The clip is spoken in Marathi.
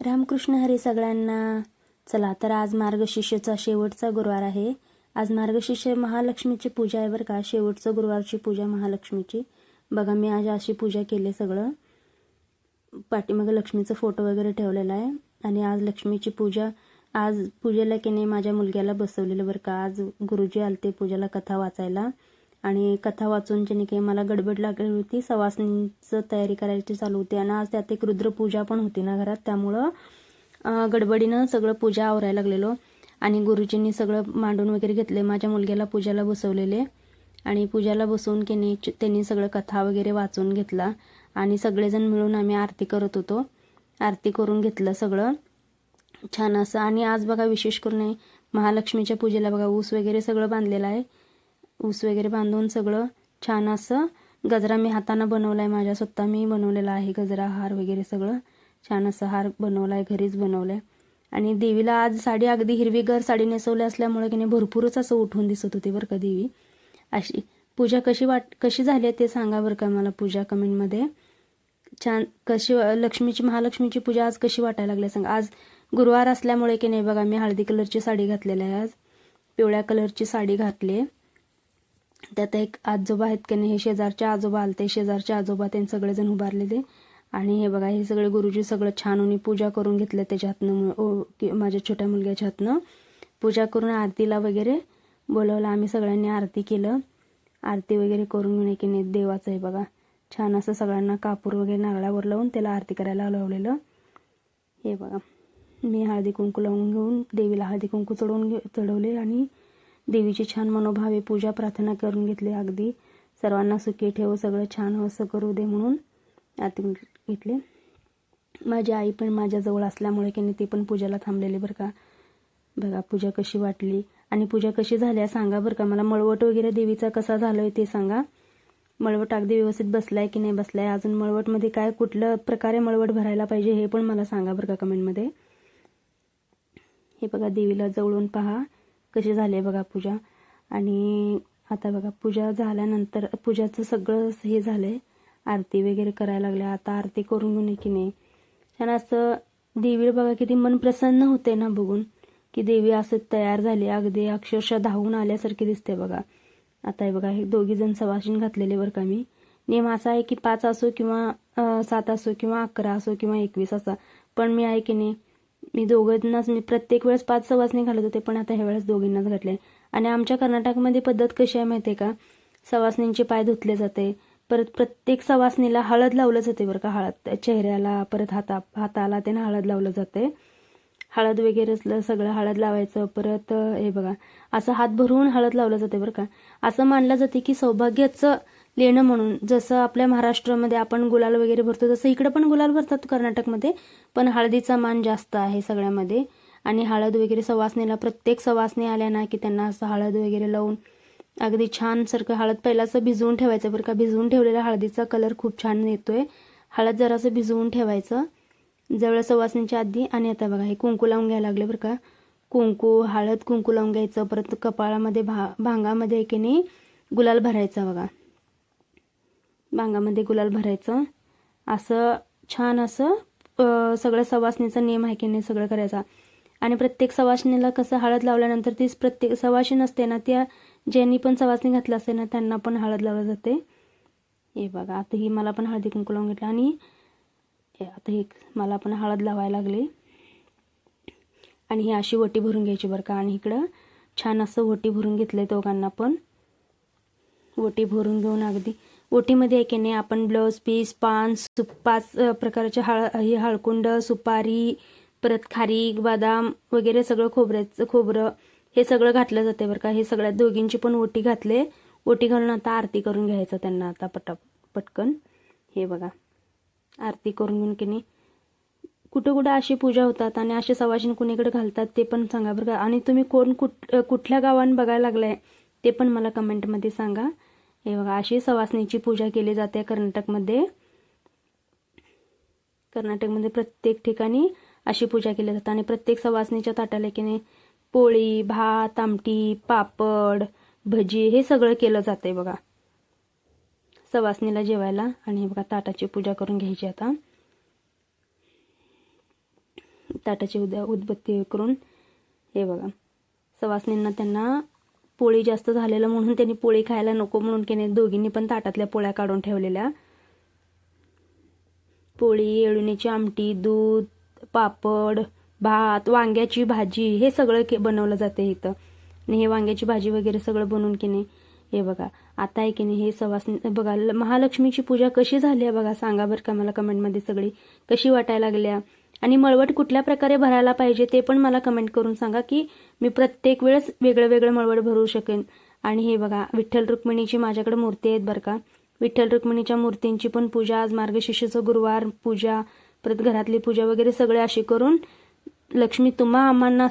रामकृष्ण हरी सगळ्यांना. चला तर आज मार्गशीर्षचा शेवटचा गुरुवार आहे. आज मार्गशीर्ष महालक्ष्मीची पूजा आहे बरं का. शेवटचं गुरुवारची पूजा महालक्ष्मीची. बघा मी आज अशी पूजा केली सगळं. पाठीमागं लक्ष्मीचं फोटो वगैरे ठेवलेला आहे. आणि आज लक्ष्मीची पूजा आज पूजेला की नाही माझ्या मुलग्याला बसवलेलं बरं का. आज गुरुजी आलते पूजेला कथा वाचायला. आणि कथा वाचून ज्याने काही मला गडबड लागली होती सवासणीचं तयारी करायची चालू होती आणि आज त्यात एक रुद्रपूजा पण होती ना घरात. त्यामुळं गडबडीनं सगळं पूजा आवरायला लागलेलो. आणि गुरुजींनी सगळं मांडून वगैरे घेतले माझ्या मुलग्याला पूजाला बसवलेले. आणि पूजाला बसवून की नाही च- त्यांनी सगळं कथा वगैरे वाचून घेतला. आणि सगळेजण मिळून आम्ही आरती करत होतो. आरती करून घेतलं सगळं. छान असं. आणि आज बघा विशेष करून महालक्ष्मीच्या पूजेला बघा ऊस वगैरे सगळं बांधलेलं आहे. ऊस वगैरे बांधून सगळं छान असं गजरा मी हातानं बनवला आहे माझ्या स्वतः मी बनवलेला आहे गजरा हार वगैरे सगळं छान असं हार बनवला आहे घरीच बनवलं आहे आणि देवीला आज साडी अगदी हिरवीगार साडी नेसवली असल्यामुळे की नाही भरपूरच असं उठून दिसत होती बरं का देवी. अशी पूजा कशी वाट कशी झाली आहे ते सांगा बरं का मला पूजा कमेंटमध्ये छान कशी लक्ष्मीची महालक्ष्मीची पूजा आज कशी वाटायला लागली सांगा. आज गुरुवार असल्यामुळे की नाही बघा मी हळदी कलरची साडी घातलेली आहे आज. पिवळ्या कलरची साडी घातली आहे. त्यात एक आजोबा आहेत की नाही हे शेजारचे आजोबा आलते. शेजारचे आजोबा त्यांनी सगळेजण उभारलेले. आणि हे बघा हे सगळे गुरुजी सगळं छान उनी पूजा करून घेतलं त्याच्यातनं ओ- की माझ्या छोट्या मुलग्याच्या हातनं पूजा करून आरतीला वगैरे बोलवलं. आम्ही सगळ्यांनी आरती केलं. आरती वगैरे करून घेणे की नाही देवाचं आहे बघा छान असं सगळ्यांना कापूर वगैरे नारळावर लावून त्याला आरती करायला लावलेलं. हे बघा मी हळदी कुंकू लावून घेऊन देवीला हळदी कुंकू चढवून घे चढवले आणि देवीची छान मनोभावे पूजा प्रार्थना करून घेतली. अगदी सर्वांना सुखी ठेव सगळं छान हो असं करू दे म्हणून आतून घेतले. माझी आई पण माझ्याजवळ असल्यामुळे की नाही ती पण पूजेला थांबलेली बरं का. बघा पूजा कशी वाटली आणि पूजा कशी झाल्या सांगा बरं का. मला मळवट वगैरे देवीचा कसा झालोय ते सांगा. मळवट अगदी व्यवस्थित बसलाय की नाही बसलाय? अजून मळवटमध्ये काय कुठल्या प्रकारे मळवट भरायला पाहिजे हे पण मला सांगा बरं का कमेंटमध्ये. हे बघा देवीला जवळून पहा. कशी झाली बघा पूजा. आणि आता बघा पूजा झाल्यानंतर पूजाचं सगळं हे झालंय. आरती वगैरे करायला लागल्या आता आरती करून घेऊन की नाही. छान असं देवीला बघा किती मन प्रसन्न होते ना बघून की देवी असं तयार झाली. अगदी अक्षरशः धावून आल्यासारखी दिसते बघा. आता हे बघा हे दोघी जण सवाशीन घातलेले बरं का मी. नेम असा आहे की पाच असो किंवा सात असो किंवा अकरा असो किंवा एकवीस असा. पण मी आहे की नाही मी दोघांनाच मी प्रत्येक वेळेस पाच सवासणी घालत होते पण आता ह्या वेळेस दोघींनाच घातले. आणि आमच्या कर्नाटकमध्ये पद्धत कशी आहे माहिती आहे का सवासणींचे पाय धुतले जाते परत प्रत्येक सवासणीला हळद लावलं जाते बरं का हळद चेहऱ्याला परत हाता हाताला त्यानं हळद लावलं जाते. हळद वगैरे असलं सगळं हळद लावायचं परत हे बघा असं हात भरून हळद लावलं जाते बरं का. असं मानलं जाते की सौभाग्याचं लेणं म्हणून जसं आपल्या महाराष्ट्रामध्ये आपण गुलाल वगैरे भरतो तसं इकडं पण गुलाल भरतात कर्नाटकमध्ये पण हळदीचा मान जास्त आहे सगळ्यामध्ये. आणि हळद वगैरे सवासणीला प्रत्येक सवासणी आल्या ना की त्यांना असं हळद वगैरे लावून अगदी छान सारखं हळद पहिलाचं भिजवून ठेवायचं बरं का. भिजवून ठेवलेल्या हळदीचा कलर खूप छान येतोय. हळद जरासं भिजवून ठेवायचं. जवळ सवासणीच्या आधी. आणि आता बघा हे कुंकू लावून घ्यायला लागले बरं का. कुंकू हळद कुंकू लावून घ्यायचं. परत कपाळामध्ये भा भांगामध्ये की नाही गुलाल भरायचा बघा. भांगामध्ये गुलाल भरायचं. असं छान असं सगळं सगळ्या सवासणीचा नियम आहे की नाही सगळं करायचा. आणि प्रत्येक सवासणीला कसं हळद लावल्यानंतर तीच प्रत्येक सवाशीण असते ना त्या ज्यांनी पण सवासणी घातलं असते ना त्यांना पण हळद लावलं जाते. हे बघा आता ही मला पण हळदी कुंकू लावून घेतलं. आणि आता हे मला पण हळद लावायला लागली. आणि ही अशी वटी भरून घ्यायची बरं का. आणि इकडं छान असं वटी भरून घेतलं आहे दोघांना पण. ओटी भरून घेऊन अगदी. ओटीमध्ये आहे की नाही आपण ब्लाऊज पीस पान सुप पाच प्रकारचे हळ हे हळकुंड सुपारी परत खारीक बदाम वगैरे सगळं खोबऱ्याचं खोबरं हे सगळं घातलं जाते बरं का. हे सगळ्या दोघींची पण ओटी घातले. ओटी घालून आता आरती करून घ्यायचं त्यांना आता पटा पटकन. हे बघा. आरती करून घेऊन की नाही. कुठं कुठं अशी पूजा होतात आणि असे सवाशीन कुणीकडे घालतात ते पण सांगा बरं का. आणि तुम्ही कोण कुठ कुठल्या गावान बघायला लागलाय ते पण मला कमेंटमध्ये सांगा. हे बघा अशी सवासणीची पूजा केली जाते कर्नाटकमध्ये. कर्नाटकमध्ये प्रत्येक ठिकाणी अशी पूजा केली जाते आणि प्रत्येक सवासणीच्या ताटाला की नाही पोळी भात आमटी पापड भजी हे सगळं केलं जाते बघा. सवासनीला जेवायला आणि हे बघा ताटाची पूजा करून घ्यायची आता. ताटाची उद्या उदबत्ती करून हे बघा. सवासनींना त्यांना पोळी जास्त झालेलं म्हणून त्यांनी पोळी खायला नको म्हणून की नाही दोघींनी पण ताटातल्या पोळ्या काढून ठेवलेल्या. पोळी येळुणीची आमटी दूध पापड भात वांग्याची भाजी हे सगळं के बनवलं जाते इथं. आणि हे वांग्याची भाजी वगैरे सगळं बनवून की नाही हे बघा. आता आहे की नाही हे सवासनी बघा ल- महालक्ष्मीची पूजा कशी झाली आहे बघा सांगा बरं का मला कमेंटमध्ये सगळी. कशी वाटायला लागल्या आणि मळवट कुठल्या प्रकारे भरायला पाहिजे ते पण मला कमेंट करून सांगा की मी प्रत्येक वेळेस वेगळं वेगळं मळवट भरू शकेन. आणि हे बघा विठ्ठल रुक्मिणीची माझ्याकडे मूर्ती आहेत बरं का. विठ्ठल रुक्मिणीच्या मूर्तींची पण पूजा आज मार्गशिषेचं गुरुवार पूजा परत घरातली पूजा वगैरे सगळे अशी करून लक्ष्मी तुम्हा आम्हाला